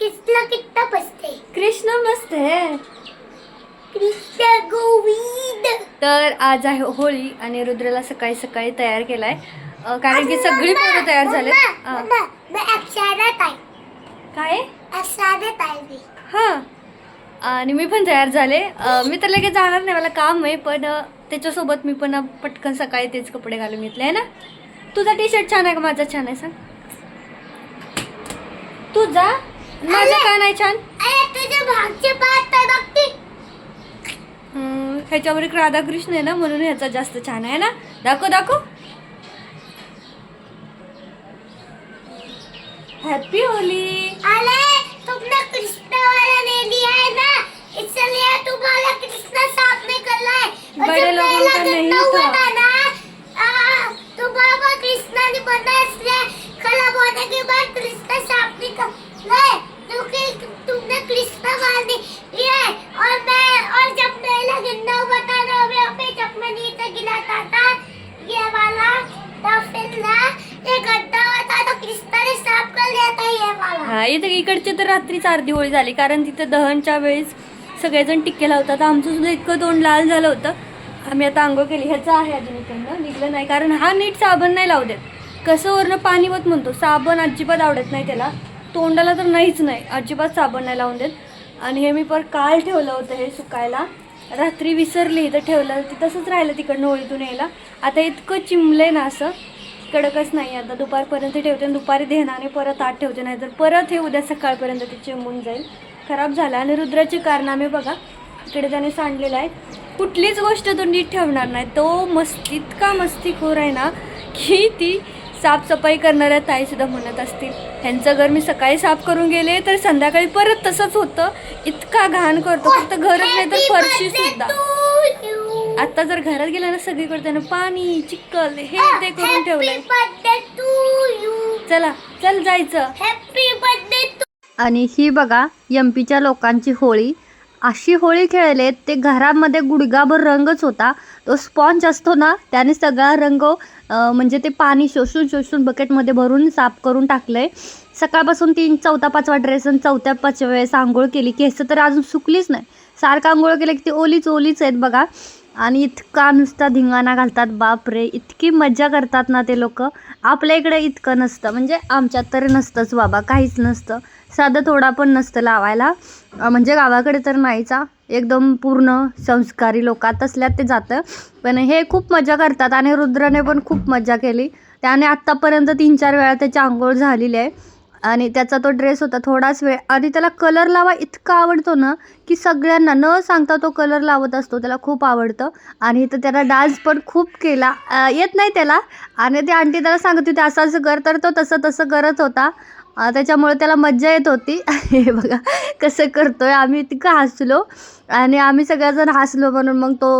किसला कितना बसते? कृष्ण मस्त आहे कृष्ण गोविंद. तर आज आहे होळी आणि रुद्रला सकाळी सकाळी तयार केलाय. अं, कारण की सगळी पोरं तयार झाले मम्मा, मैं अक्षरात आहे. काय? अक्षरात आहे मी. हां. आणि मी पण तयार झाले. अं, मी तर लगेच जाणार नाही मला काम आहे पण अं, त्याच्यासोबत मी पण अं, पटकन सकाळी तेच कपडे घालून घेतले आहे ना? तुझा टी शर्ट छान आहे का? माझा छान आहे सांग. तुझा माझा का नाही छान. ह्याच्यावर एक राधाकृष्ण आहे ना म्हणून ह्याचा जास्त छान आहे ना. दाखव दाखव. हॅपी होली अरे तुमने कृष्ण वाला ले लिया ना? इसलिए तुम्हारा कृष्ण साफ निकला और बड़े जब लोगों पहला का गंदा नहीं हुआ था। था ना आ, तो बाबा कृष्णा ने बना इसलिए खराब होने के बाद कृष्ण साफ निकला है क्योंकि तुमने और मैं और जब पे जब मैं नीचे गिराता था ये वाला तो फिर ना ये गड्ढा होता तो साफ कर लिया था ये वाला? हा इथं इकडचे तर रात्रीच अर्धी होळी झाली कारण तिथं दहनच्या वेळेस सगळेजण टिक्के लावतात. आमचं सुद्धा इतकं तोंड लाल झालं होतं. आम्ही आता आंघोळ केली. ह्याचं आहे अजून इकडनं. निघलं नाही कारण हा नीट साबण नाही लावू देत. कसं वरनं पाणीवत म्हणतो साबण अजिबात आवडत नाही त्याला. तोंडाला तर नाहीच नाही. अजिबात साबण नाही लावून देत. आणि हे मी पर काल ठेवलं होतं हे सुकायला. रात्री विसरली इथं ठेवलं. ते तसंच राहिलं तिकडनं होळीतून यायला. आता इतकं चिमलं आहे ना असं. कडकच नाही आता दुपारपर्यंत ठेवते आणि दुपारी देणाने परत आत ठेवते. नाही तर परत हे उद्या सकाळपर्यंत ते चिमून जाईल. खराब झालं. आणि रुद्राचे कारनामे बघा. इकडे त्याने सांडलेलं आहे. कुठलीच गोष्ट तो नीट ठेवणार नाही. तो मस्त इतका मस्तीखोर आहे ना की ती साफसफाई करणाऱ्या ताईसुद्धा म्हणत असतील ह्यांचं घर मी सकाळी साफ करून गेले तर संध्याकाळी परत तसंच होतं. इतका घाण करतो फक्त घरच नाही तर फरशी सुद्धा. आता जर घरात गेला ना सगळीकडे त्यानं पाणी चिक्कल हे ते करून ठेवलंय. चला चल जायचं. आणि ही बघा एम पीच्या लोकांची होळी. अशी होळी खेळले ते घरामध्ये गुडगाभर रंगच होता. तो स्पॉन्ज असतो ना त्याने सगळा रंग म्हणजे ते पाणी शोषून शोषून बकेटमध्ये भरून साफ करून टाकलंय. सकाळपासून तीन चौथा पाचवा ड्रेस आणि चौथ्या पाचव्या वेळेस आंघोळ केली. केस तर अजून सुकलीच नाही. सारखं आंघोळ केलं की ती ओलीच ओलीच आहेत बघा. आणि इतका नुसता धिंगाणा घालतात बाप रे इतकी मजा करतात ना ते लोक. आपल्या इकडे इतकं नसतं म्हणजे आमच्यात तर नसतंच बाबा काहीच नसतं. साधं थोडा पण नसतं लावायला. म्हणजे गावाकडे तर नाहीचा. एकदम पूर्ण संस्कारी लोक तसल्यात ते जातं. पण हे खूप मजा करतात आणि रुद्रने पण खूप मजा केली. त्याने आत्तापर्यंत तीन चार वेळा त्याची आंघोळ झालेली आहे. आणि त्याचा तो ड्रेस होता थोडाच वेळ. आणि त्याला कलर लावा इतका आवडतो ना की सगळ्यांना न सांगता तो कलर लावत असतो त्याला खूप आवडतं. आणि तर त्याला डान्स पण खूप केला. येत नाही त्याला. आणि ते आंटी त्याला सांगत होती असं असं कर. तर तो तसं तसं करत होता. त्याच्यामुळे त्याला मज्जा येत होती. हे बघा कसं करतोय. आम्ही इतकं हसलो आणि आम्ही सगळेजण हसलो म्हणून मग तो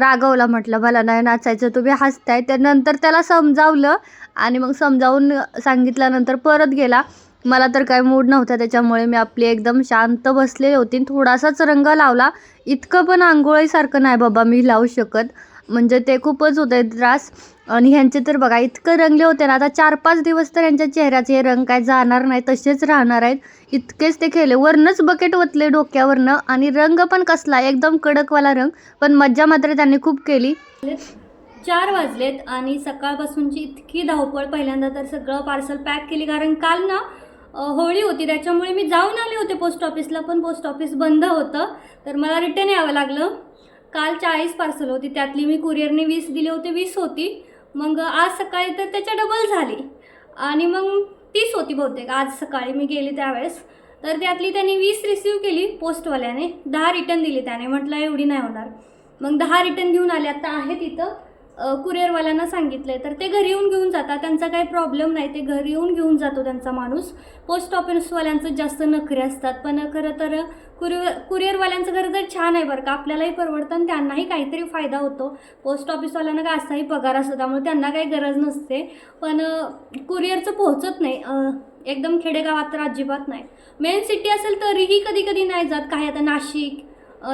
रागवला म्हटलं मला नाही नाचायचं तुम्ही हसताय. त्यानंतर त्याला समजावलं आणि मग समजावून सांगितल्यानंतर परत गेला. मला तर काय मूड नव्हता त्याच्यामुळे मी आपली एकदम शांत बसलेली होती. थोडासाच रंग लावला. इतकं पण आंघोळीसारखं नाही बाबा मी लावू शकत. म्हणजे ते खूपच होते त्रास. आणि ह्यांचे तर बघा इतकं रंगले होते ना आता चार पाच दिवस तर यांच्या चेहऱ्याचे हे रंग काय जाणार नाही तसेच राहणार आहेत. इतकेच ते खेळले. वरनंच बकेट ओतले डोक्यावरनं आणि रंग पण कसला एकदम कडकवाला रंग पण मज्जा मात्र त्यांनी खूप केली. चार वाजलेत आणि सकाळपासूनची इतकी धावपळ पहिल्यांदा तर सगळं पार्सल पॅक केली कारण काल ना होळी होती त्याच्यामुळे मी जाऊन आले होते पोस्ट ऑफिसला पण पोस्ट ऑफिस बंद होतं. तर मला रिटर्न यावं लागलं. काल चाळीस पार्सल होती. त्यातली मी कुरिअरने वीस दिली होते वीस होती. मग आज सकाळी तर त्याच्या डबल झाली. आणि मग तीस होती बहुतेक. आज सकाळी मी गेली त्यावेळेस. तर त्यातली त्यांनी वीस रिसीव केली पोस्टवाल्याने दहा रिटर्न दिली त्याने. म्हटलं एवढी नाही होणार. मग दहा रिटर्न घेऊन आले. आता आहे तिथं. कुरिअरवाल्यांना सांगितलं आहे तर ते घरी येऊन घेऊन जातात. त्यांचा काही प्रॉब्लेम नाही. ते घरी येऊन घेऊन जातो त्यांचा माणूस. पोस्ट ऑफिसवाल्यांचं जास्त नखरे असतात. पण खरं तर कुरिअर कुरिअरवाल्यांचं खरं तर छान आहे बरं का आपल्यालाही परवडतं आणि त्यांनाही काहीतरी फायदा होतो. पोस्ट ऑफिसवाल्यांना काय असाही पगार असतो त्यामुळे त्यांना काही गरज नसते. पण कुरिअरचं पोहोचत नाही. एकदम खेडेगावात तर अजिबात नाही. मेन सिटी असेल तरीही कधी कधी नाही जात. काही आता नाशिक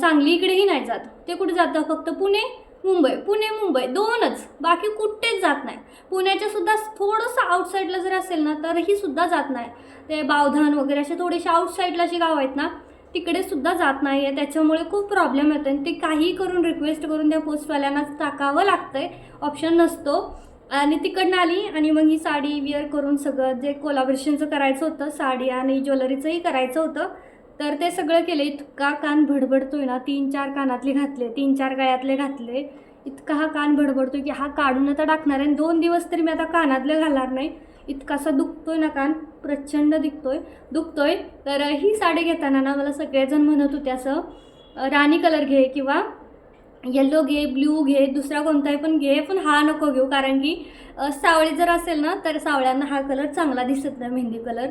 सांगली इकडेही नाही जात. ते कुठे जातं? फक्त पुणे मुंबई पुणे मुंबई दोनच. बाकी कुठेच जात नाही. पुण्याच्या सुद्धा थोडंसं आउटसाईडला जर असेल ना तरही सुद्धा जात नाही. ते बावधान वगैरे असे थोडेसे आउटसाईडला जी गाव आहेत ना तिकडे सुद्धा जात नाही आहे त्याच्यामुळे खूप प्रॉब्लेम येतो आणि ते काही करून रिक्वेस्ट करून त्या पोस्टवाल्यांनाच टाकावं लागतं आहे ऑप्शन नसतो. आणि तिकडनं आली आणि मग ही साडी विअर करून सगळं जे कोलाबरेशनचं करायचं होतं साडी आणि ज्वेलरीचंही करायचं होतं. तर ते सगळं केलं. इतका कान भडबडतोय ना तीन चार कानातले घातले तीन चार गळ्यातले घातले. इतका हा कान भडबडतोय की हा काढून आता टाकणार आहे. आणि दोन दिवस तरी मी आता कानातले घालणार नाही. इतकासा दुखतोय ना कान प्रचंड दिखतोय. दुखतोय. तर ही साडी घेताना ना मला सगळेजण म्हणत होते असं राणी कलर घे किंवा येल्लो घे ब्ल्यू घे दुसरा कोणताही पण घे पण हा नको घेऊ. कारण की सावळी जर असेल ना तर सावळ्यांना हा कलर चांगला दिसत नाही मेहंदी कलर.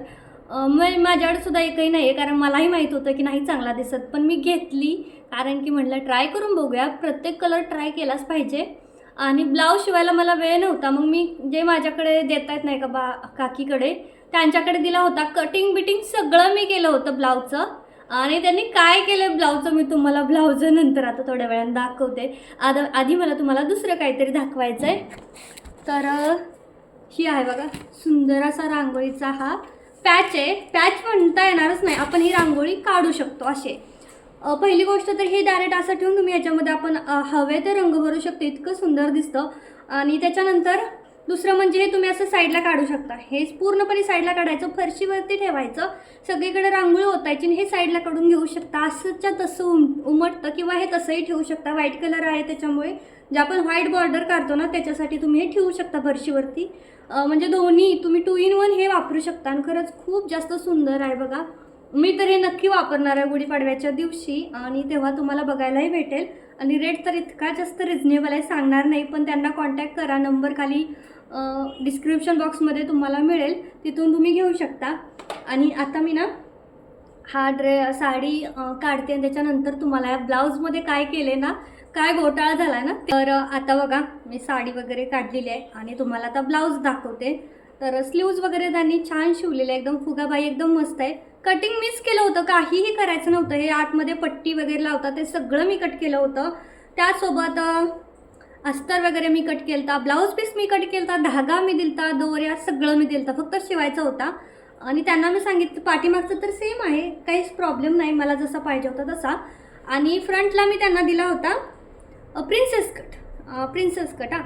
मग माझ्याकडे सुद्धा एकही नाही आहे कारण मलाही माहीत होतं की नाही चांगला दिसत पण मी घेतली. कारण की म्हटलं ट्राय करून बघूया. प्रत्येक कलर ट्राय केलाच पाहिजे. आणि ब्लाऊज शिवायला मला वेळ नव्हता. मग मी जे माझ्याकडे देता येत नाही का बा काकीकडे त्यांच्याकडे दिला होता. कटिंग बिटिंग सगळं मी केलं होतं ब्लाऊजचं. आणि त्यांनी काय केलं ब्लाऊजचं मी तुम्हाला ब्लाऊज नंतर आता थोड्या वेळानं दाखवते. आद आधी मला तुम्हाला दुसरं काहीतरी दाखवायचं आहे तर ही आहे बघा सुंदर असा रांगोळीचा हा पॅच आहे पॅच म्हणता येणारच नाही. आपण ही रांगोळी काढू शकतो असे. पहिली गोष्ट तर हे डायरेक्ट असं ठेवून तुम्ही याच्यामध्ये आपण हवे ते रंग भरू शकतो. इतकं सुंदर दिसतं. आणि त्याच्यानंतर दुसरं म्हणजे हे तुम्ही असं साईडला काढू शकता. हे पूर्णपणे साईडला काढायचं फरशीवरती ठेवायचं. सगळीकडे रांगोळी ओतायची आणि हे साईडला काढून घेऊ शकता. असंच्या तसं उम उमटतं किंवा हे तसंही ठेवू शकता. व्हाईट कलर आहे त्याच्यामुळे. जे आपण व्हाईट बॉर्डर काढतो ना त्याच्यासाठी तुम्ही हे ठेवू शकता फरशीवरती. म्हणजे दोन्ही तुम्ही टू इन वन हे वापरू शकता आणि खरंच खूप जास्त सुंदर आहे बघा. मी तर हे नक्की वापरणार आहे गुढीपाडव्याच्या दिवशी आणि तेव्हा तुम्हाला बघायलाही भेटेल. आणि रेट तर इतका जास्त रिजनेबल आहे सांगणार नाही पण त्यांना कॉन्टॅक्ट करा. नंबर खाली डिस्क्रिप्शन बॉक्समध्ये तुम्हाला मिळेल. तिथून तुम्ही घेऊ शकता. आणि आता मी ना हा ड्रे साडी काढते आणि त्याच्यानंतर तुम्हाला या ब्लाऊजमध्ये काय केले ना काय घोटाळा झाला ना? तर आता बघा मी साडी वगैरे काढलेली आहे आणि तुम्हाला आता ब्लाऊज दाखवते. तर स्लीव्ज वगैरे त्यांनी छान शिवलेले आहे. एकदम फुगाबाई एकदम मस्त आहे. कटिंग मिस केलं होतं. काहीही करायचं नव्हतं. हे आतमध्ये पट्टी वगैरे लावतात. ते सगळं मी कट केलं होतं. त्यासोबत अस्तर वगैरे मी कट केलता. ब्लाऊज पीस मी कट केलता. धागा मी दिलता. दोऱ्या सगळं मी दिलता. फक्त शिवायचा होता. आणि त्यांना मी सांगितलं पाठीमागचं तर सेम आहे. काहीच प्रॉब्लेम नाही. मला जसा पाहिजे होता तसा. आणि फ्रंटला मी त्यांना दिला होता. प्रिन्सेस कट प्रिन्सेस कट हां.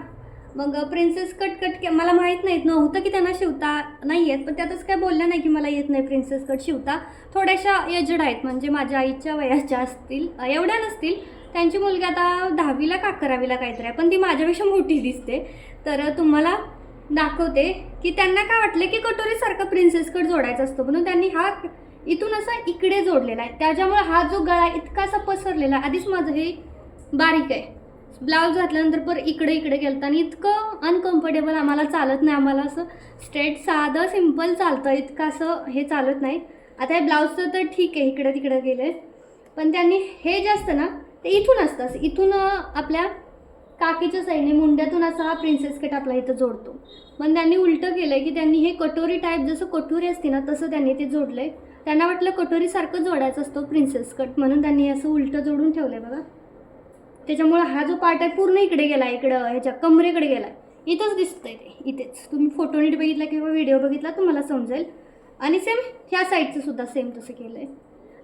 मग प्रिन्सेस कट कट के मला माहीत नाहीत नव्हतं की त्यांना शिवता नाही आहेत पण त्यातच काय बोललं नाही की मला येत नाही प्रिन्सेस कट शिवता. थोड्याशा एजड आहेत म्हणजे माझ्या आईच्या वयाच्या असतील एवढ्या नसतील. त्यांची मुलगी आता दहावीला का अकरावीला काहीतरी आहे पण ती माझ्यापेक्षा मोठी दिसते. तर तुम्हाला दाखवते की त्यांना काय वाटलं की कटोरीसारखा प्रिन्सेस कट जोडायचा असतो. म्हणून त्यांनी हा इथून असा इकडे जोडलेला आहे. त्याच्यामुळे हा जो गळा इतका असा पसरलेला आहे. आधीच माझं हे बारीक आहे. ब्लाऊज घातल्यानंतर पर इकडे इकडे गेलं आणि इतकं अनकम्फर्टेबल आम्हाला चालत नाही आम्हाला असं स्ट्रेट साधं सिंपल चालतं. इतकं असं हे चालत नाही. आता हे ब्लाऊजचं तर ठीक आहे इकडं तिकडं गेलं. आहे पण त्यांनी हे जे असतं ना ते इथून असतं. असं इथून आपल्या काकीच्या साईडने मुंड्यातून असा हा प्रिन्सेस कट आपला इथं जोडतो. पण त्यांनी उलटं केलं आहे की त्यांनी हे कटोरी टाईप जसं कटोरी असते ना तसं त्यांनी ते जोडलं आहे त्यांना वाटलं कटोरीसारखं जोडायचं असतो प्रिन्सेस कट म्हणून त्यांनी असं उलटं जोडून ठेवलं आहे बघा. त्याच्यामुळे हा जो पार्ट आहे पूर्ण इकडे गेला इकडं ह्याच्या कमरेकडे गेला इथंच दिसतंय ते इथेच. तुम्ही फोटो नीट बघितला किंवा व्हिडिओ बघितला तुम्हाला समजेल. आणि सेम ह्या साईडचं सुद्धा सेम तसं केलं आहे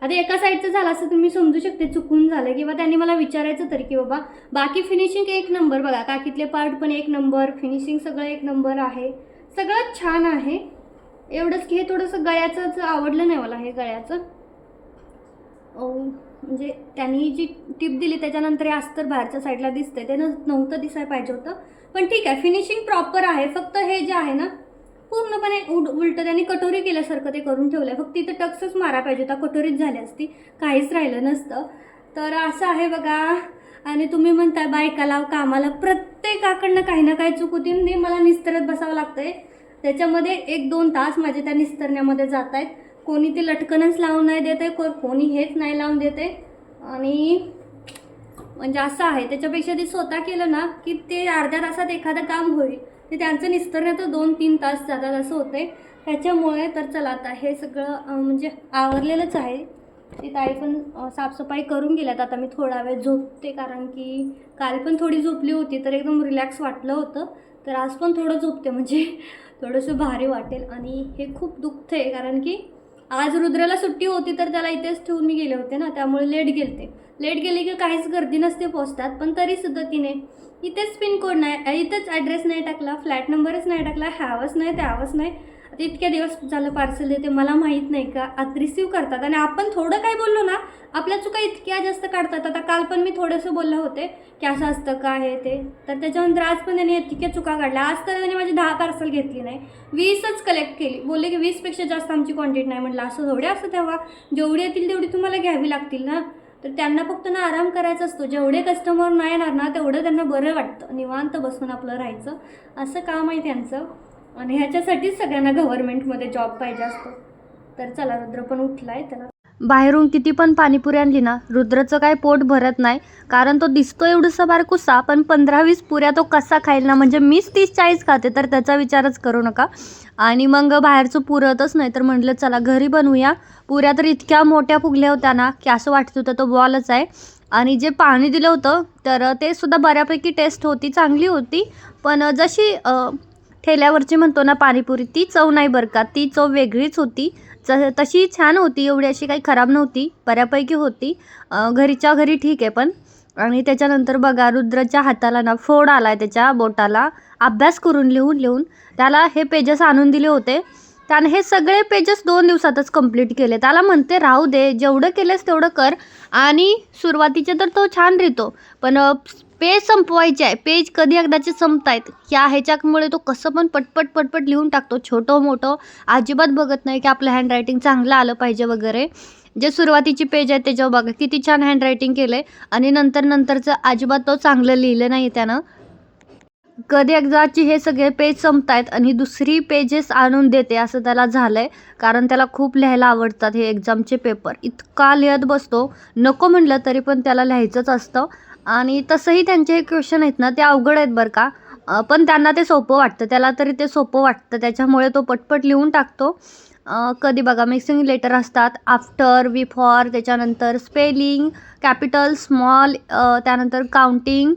आता एका साईडचं झालं असं तुम्ही समजू शकते चुकून झालं. किंवा त्यांनी मला विचारायचं तरी की बाबा बाकी फिनिशिंग एक नंबर बघा. काकीतले पार्ट पण एक नंबर फिनिशिंग सगळं एक नंबर आहे. सगळं छान आहे. एवढंच की हे थोडंसं गळ्याचंच आवडलं नाही मला हे गळ्याचं. म्हणजे त्यांनी जी टिप दिली त्याच्यानंतर आज अस्तर बाहेरच्या साईडला दिसतंय. ते न नव्हतं दिसायला पाहिजे होतं. पण ठीक आहे फिनिशिंग प्रॉपर आहे. फक्त हे जे आहे ना पूर्णपणे उड उलटं त्यांनी कटोरी केल्यासारखं ते करून ठेवलं आहे फक्त इथं टक्सच मारा पाहिजे होता. कटोरीच झाली असती. काहीच राहिलं नसतं. तर असं आहे बघा. आणि तुम्ही म्हणताय बायकाला कामाला. प्रत्येकाकडनं काही ना काही चूक होती. मला निस्तरत बसावं लागतंय. त्याच्यामध्ये एक दोन तास माझे त्या निस्तरण्यामध्ये जात आहेत. कोणी ते लटकनच लावून नाही देत आहे को कोणी हेच नाही लावून देत आहे. आणि म्हणजे असं आहे त्याच्यापेक्षा ते स्वतः केलं ना की ते अर्ध्या तासात एखादं काम होईल. ते त्यांचं निस्तरण्यात दोन तीन तास जातात असं होते त्याच्यामुळे तर चला आता हे सगळं म्हणजे आवरलेलंच आहे. ती ताई पण साफसफाई करून गेल्यात. आता मी थोडा वेळ झोपते कारण की काल पण थोडी झोपली होती तर एकदम रिलॅक्स वाटलं होतं. तर आज पण थोडं झोपते म्हणजे थोडंसं भारी वाटेल. आणि हे खूप दुखतं आहे कारण की आज रुद्राला सुट्टी होती तर त्याला इथेच ठेवून मी गेले होते ना त्यामुळे लेट गेलते. लेट गेले की काहीच गर्दी नसते पोचतात पण तरीसुद्धा तिने इथेच पिनकोड नाही इथंच ॲड्रेस नाही टाकला फ्लॅट नंबरच नाही टाकला ह्यावंच नाही त्यावंच नाही आता इतक्या दिवस झालं पार्सल देते मला माहीत नाही का? आता रिसीव करतात. आणि आपण थोडं काय बोललो ना आपल्या चुका इतक्या जास्त काढतात. आता काल पण मी थोडंसं बोललं होते की असं असतं का आहे ते. तर त्याच्यानंतर आज पण त्यांनी इतक्या चुका काढल्या. आज तर त्यांनी माझी दहा पार्सल घेतली नाही. वीसच कलेक्ट केली. बोलले की वीसपेक्षा जास्त आमची क्वांटिटी नाही म्हटलं. असं थोडे असं तेव्हा. जेवढी येतील तेवढी तुम्हाला घ्यावी लागतील ना. तर त्यांना फक्त ना आराम करायचा असतो. जेवढे कस्टमर नाही येणार ना तेवढं त्यांना बरं वाटतं. निवांत बसून आपलं राहायचं. असं काम आहे त्यांचं. आणि ह्याच्यासाठीच सगळ्यांना गव्हर्नमेंटमध्ये जॉब पाहिजे असतो. तर चला रुद्र पण उठलाय त्याला बाहेरून किती पण पाणीपुरी आणली ना रुद्रचं काय पोट भरत नाही. कारण तो दिसतो एवढंसा बारकुसा पण पंधरा वीस पुऱ्या तो कसा खाईल ना म्हणजे मीच तीस चाळीस खाते तर त्याचा विचारच करू नका. आणि मग बाहेरचं पुरतच नाही तर म्हटलं चला घरी बनवूया. पुऱ्या तर इतक्या मोठ्या फुगल्या होत्या ना की असं वाटत होतं तो बॉलच आहे. आणि जे पाणी दिलं होतं तर ते सुद्धा बऱ्यापैकी टेस्ट होती चांगली होती. पण जशी ठेल्यावरची म्हणतो ना पाणीपुरी ती चव नाही बरं का. ती चव वेगळीच होती. च तशी छान होती एवढी अशी काही खराब नव्हती. बऱ्यापैकी होती. घरीच्या घरी ठीक आहे पण. आणि त्याच्यानंतर बघा रुद्रच्या हाताला ना फोड आला आहे त्याच्या बोटाला. अभ्यास करून लिहून लिहून. त्याला हे पेजेस आणून दिले होते. त्याने हे सगळे पेजेस दोन दिवसातच कंप्लीट केले. त्याला म्हणते राहू दे जेवढं केलंस तेवढं कर. आणि सुरुवातीचे तर तो छान लिहितो. पण पेज संपवायचे आहे. पेज कधी एकदाचे संपतायत. ह्या ह्याच्यामुळे तो कसं पण पटपट पटपट लिहून टाकतो. छोटं मोठं. अजिबात बघत नाही की आपलं हँडरायटिंग चांगलं आलं पाहिजे वगैरे. जे सुरुवातीची पेज आहे त्याच्यावर बघा. किती छान हँडरायटिंग केलं आहे आणि नंतर नंतरचं अजिबात तो चांगलं लिहिलं नाही त्यानं. कधी एकदाची हे सगळे पेज संपतायत आणि दुसरी पेजेस आणून देते असं त्याला झालं आहे कारण त्याला खूप लिहायला आवडतात हे एक्झामचे पेपर इतका लिहत बसतो. नको म्हटलं तरी पण त्याला लिहायचंच असतं. आणि तसंही त्यांचे क्वेश्चन आहेत ना ते अवघड आहेत बरं का. पण त्यांना ते सोपं वाटतं. त्याला तरी ते सोपं वाटतं. त्याच्यामुळे तो पटपट लिहून टाकतो. कधी बघा मिक्सिंग लेटर असतात. आफ्टर बिफॉर त्याच्यानंतर स्पेलिंग कॅपिटल स्मॉल त्यानंतर काउंटिंग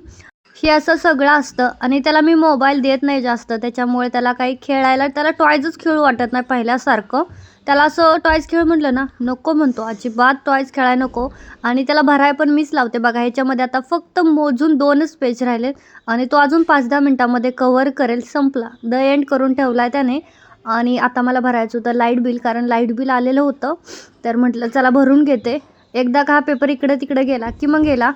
हे असं सगळं असतं. आणि त्याला मी मोबाईल देत नाही जास्त. त्याच्यामुळे त्याला काही खेळायला त्याला टॉयजच खेळू वाटत नाही पहिल्यासारखं. त्याला असं टॉयज खेळ म्हटलं ना नको म्हणतो. अजिबात टॉयज खेळायला नको. आणि त्याला भराय पण मीच लावते. बघा ह्याच्यामध्ये आता फक्त मोजून दोनच पेज राहिले. आणि तो अजून पाच दहा मिनटामध्ये कवर करेल. संपला. द एंड करून ठेवला आहे त्याने. आणि आता मला भरायचं होतं लाइट बिल कारण लाइट बिल आलेलं होतं. तर म्हटलं चला भरून घेते. एकदा का हा पेपर इकडे तिकडे गेला की मग गेला.